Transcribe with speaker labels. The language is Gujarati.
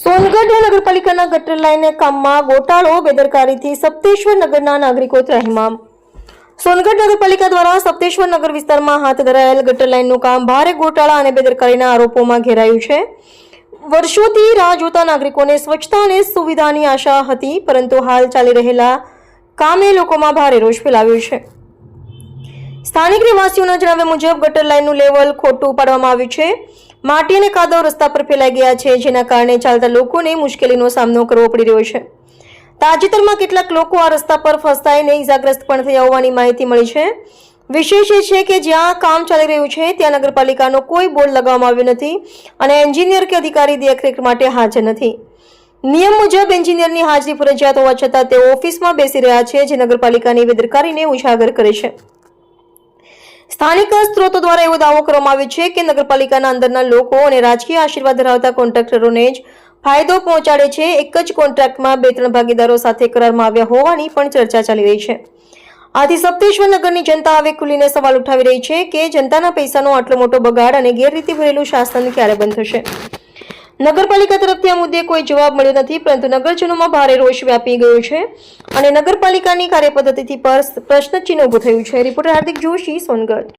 Speaker 1: સોનગઢ નગરપાલિકાના ગટર લાઇનના કામમાં ગોટાળો બેદરકારીથી સપ્તેશ્વર નગરના નાગરિકો ત્રાહિમામ. સોનગઢ નગરપાલિકા દ્વારા સપ્તેશ્વર નગર વિસ્તારમાં હાથ ધરાયેલ ગટર લાઇનનું કામ ભારે ગોટાળા અને બેદરકારીના આરોપોમાં ઘેરાયું છે. વર્ષોથી રાહ જોતા નાગરિકોને સ્વચ્છતા અને સુવિધાની આશા હતી, પરંતુ હાલ ચાલી રહેલા કામે લોકોમાં ભારે રોષ ફેલાવ્યો છે. સ્થાનિક રહેવાસીઓના જણાવ્યા મુજબ ગટર લાઇનનું લેવલ ખોટું પાડવામાં આવ્યું છે. માટી અને કાદવ રસ્તા પર ફેલાઈ ગયા છે, જેના કારણે ચાલતા લોકોને મુશ્કેલીનો સામનો કરવો પડી રહ્યો છે. તાજેતરમાં કેટલાક લોકો આ રસ્તા પર ફસાઈને ઇજાગ્રસ્ત પણ થયા હોવાની માહિતી મળી છે. વિશેષ એ છે કે જ્યાં કામ ચાલી રહ્યું છે, ત્યાં નગરપાલિકાનો કોઈ બોર્ડ લગાવવામાં આવ્યો નથી અને એન્જિનિયર કે અધિકારી દેખરેખ માટે હાજર નથી. નિયમ મુજબ એન્જિનિયરની હાજરી ફરજિયાત હોવા છતાં તેઓ ઓફિસમાં બેસી રહ્યા છે, જે નગરપાલિકાની બેદરકારીને ઉજાગર કરે છે. સ્થાનિક સ્ત્રોતો દ્વારા એવો દાવો કરવામાં આવ્યો છે કે નગરપાલિકાના અંદરના લોકો અને રાજકીય આશીર્વાદ ધરાવતા કોન્ટ્રાક્ટરોને જ ફાયદો પહોંચાડે છે. એક જ કોન્ટ્રાક્ટમાં બે ત્રણ ભાગીદારો સાથે કરારમાં આવ્યા હોવાની પણ ચર્ચા ચાલી રહી છે. આથી સપ્તેશ્વર નગરની જનતા હવે ખુલીને સવાલ ઉઠાવી રહી છે કે જનતાના પૈસાનો આટલો મોટો બગાડ અને ગેરરીતિ ભરેલું શાસન ક્યારે બંધ થશે? નગરપાલિકા તરફથી આ મુદ્દે કોઈ જવાબ મળ્યો નથી, પરંતુ નગરજનોમાં ભારે રોષ વ્યાપી ગયો છે અને નગરપાલિકાની કાર્યપદ્ધતિથી પર પ્રશ્નચિહ્ન ઊભું થયું છે. રિપોર્ટર હાર્દિક જોશી, સોનગઢ.